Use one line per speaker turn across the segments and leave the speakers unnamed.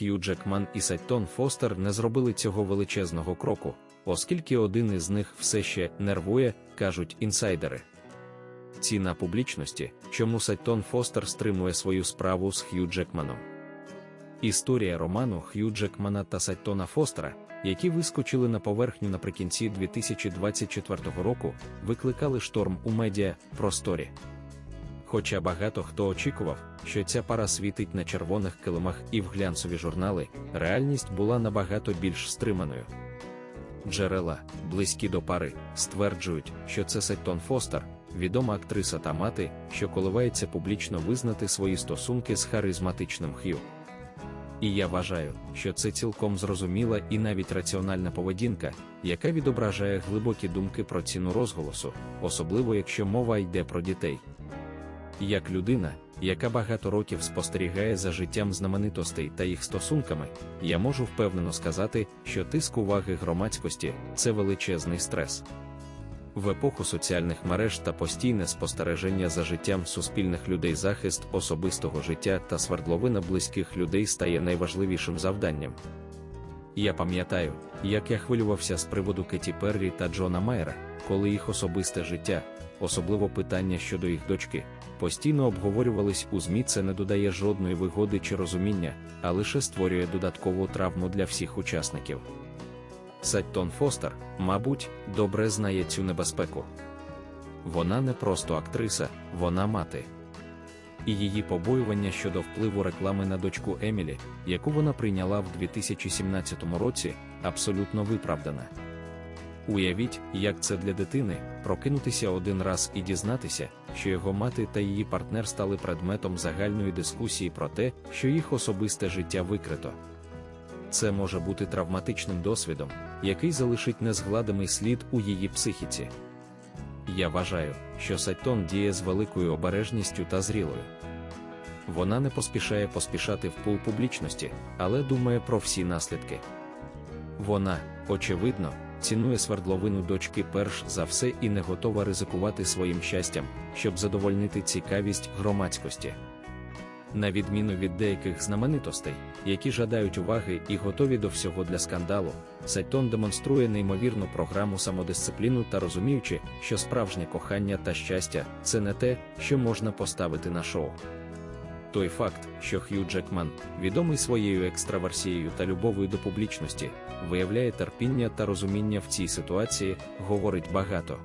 Х'ю Джекман і Сеттон Фостер не зробили цього величезного кроку, оскільки один із них все ще нервує, кажуть інсайдери. Ціна публічності, чому Сеттон Фостер стримує свою справу з Х'ю Джекманом. Історія роману Х'ю Джекмана та Сеттона Фостера, які вискочили на поверхню наприкінці 2024 року, викликали шторм у медіа просторі. Хоча багато хто очікував, що ця пара світить на червоних килимах і в глянцеві журнали, реальність була набагато більш стриманою. Джерела, близькі до пари, стверджують, що це Сеттон Фостер, відома актриса та мати, що коливається публічно визнати свої стосунки з харизматичним Х'ю. І я вважаю, що це цілком зрозуміла і навіть раціональна поведінка, яка відображає глибокі думки про ціну розголосу, особливо якщо мова йде про дітей. Як людина, яка багато років спостерігає за життям знаменитостей та їх стосунками, я можу впевнено сказати, що тиск уваги громадськості це величезний стрес. В епоху соціальних мереж та постійне спостереження за життям суспільних людей захист особистого життя та свердловина близьких людей стає найважливішим завданням. Я пам'ятаю, як я хвилювався з приводу Кеті Перрі та Джона Майера, коли їх особисте життя, особливо питання щодо їх дочки, постійно обговорювались у ЗМІ. Це не додає жодної вигоди чи розуміння, а лише створює додаткову травму для всіх учасників. Сеттон Фостер, мабуть, добре знає цю небезпеку. Вона не просто актриса, вона мати. І її побоювання щодо впливу реклами на дочку Емілі, яку вона прийняла в 2017 році, абсолютно виправдана. Уявіть, як це для дитини прокинутися один раз і дізнатися, що його мати та її партнер стали предметом загальної дискусії про те, що їх особисте життя викрито. Це може бути травматичним досвідом, який залишить незгладимий слід у її психіці. Я вважаю, що Саттон діє з великою обережністю та зрілою. Вона не поспішає поспішати в пул публічності, але думає про всі наслідки. Вона, очевидно, цінує свердловину дочки перш за все і не готова ризикувати своїм щастям, щоб задовольнити цікавість громадськості. На відміну від деяких знаменитостей, які жадають уваги і готові до всього для скандалу, Сайтон демонструє неймовірну програму самодисципліну та розуміючи, що справжнє кохання та щастя це не те, що можна поставити на шоу. Той факт, що Х'ю Джекман, відомий своєю екстраверсією та любов'ю до публічності, виявляє терпіння та розуміння в цій ситуації, говорить багато.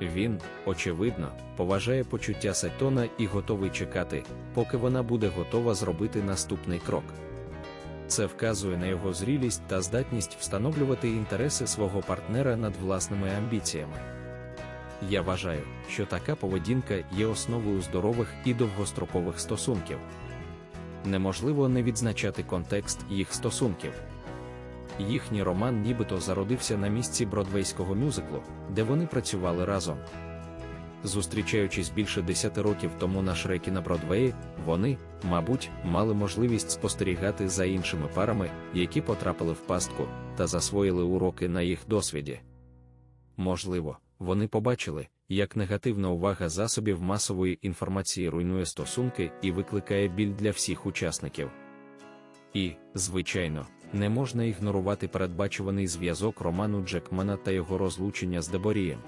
Він, очевидно, поважає почуття Сайтона і готовий чекати, поки вона буде готова зробити наступний крок. Це вказує на його зрілість та здатність встановлювати інтереси свого партнера над власними амбіціями. Я вважаю, що така поведінка є основою здорових і довгострокових стосунків. Неможливо не відзначати контекст їх стосунків. Їхній роман нібито зародився на місці бродвейського мюзиклу, де вони працювали разом. Зустрічаючись більше десяти років тому на шрекі на Бродвеї, вони, мабуть, мали можливість спостерігати за іншими парами, які потрапили в пастку, та засвоїли уроки на їх досвіді. Можливо, вони побачили, як негативна увага засобів масової інформації руйнує стосунки і викликає біль для всіх учасників. І, звичайно, не можна ігнорувати передбачуваний зв'язок роману Джекмана та його розлучення з Деборієм.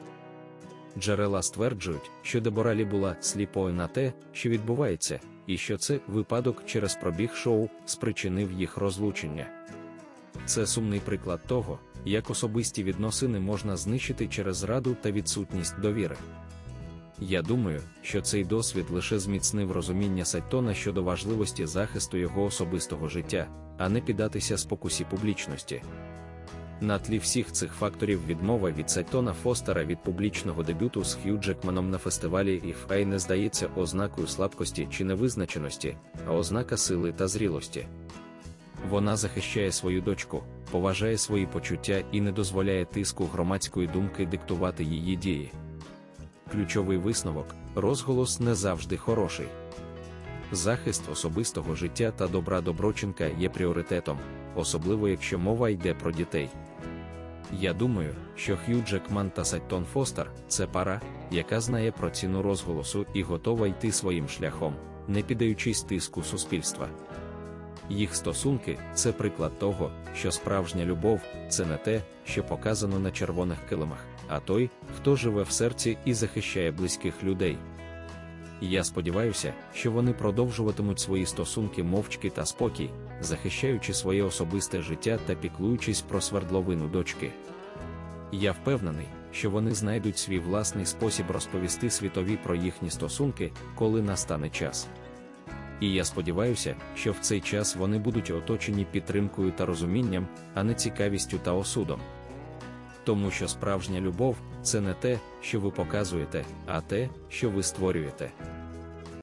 Джерела стверджують, що Деборалі була сліпою на те, що відбувається, і що це випадок через пробіг шоу спричинив їх розлучення. Це сумний приклад того, як особисті відносини можна знищити через зраду та відсутність довіри. Я думаю, що цей досвід лише зміцнив розуміння Сайтона щодо важливості захисту його особистого життя, а не піддатися спокусі публічності. На тлі всіх цих факторів відмова від Сайтона Фостера від публічного дебюту з Хью Джекманом на фестивалі Іфай не здається ознакою слабкості чи невизначеності, а ознака сили та зрілості. Вона захищає свою дочку, поважає свої почуття і не дозволяє тиску громадської думки диктувати її дії. Ключовий висновок розголос не завжди хороший. Захист особистого життя та добра Доброченка є пріоритетом, особливо якщо мова йде про дітей. Я думаю, що Хью Джекман та Саттон Фостер це пара, яка знає про ціну розголосу і готова йти своїм шляхом, не піддаючись тиску суспільства. Їх стосунки це приклад того, що справжня любов це не те, що показано на червоних килимах, а той, хто живе в серці і захищає близьких людей. Я сподіваюся, що вони продовжуватимуть свої стосунки мовчки та спокій, захищаючи своє особисте життя та піклуючись про свердловину дочки. Я впевнений, що вони знайдуть свій власний спосіб розповісти світові про їхні стосунки, коли настане час. І я сподіваюся, що в цей час вони будуть оточені підтримкою та розумінням, а не цікавістю та осудом. Тому що справжня любов це не те, що ви показуєте, а те, що ви створюєте.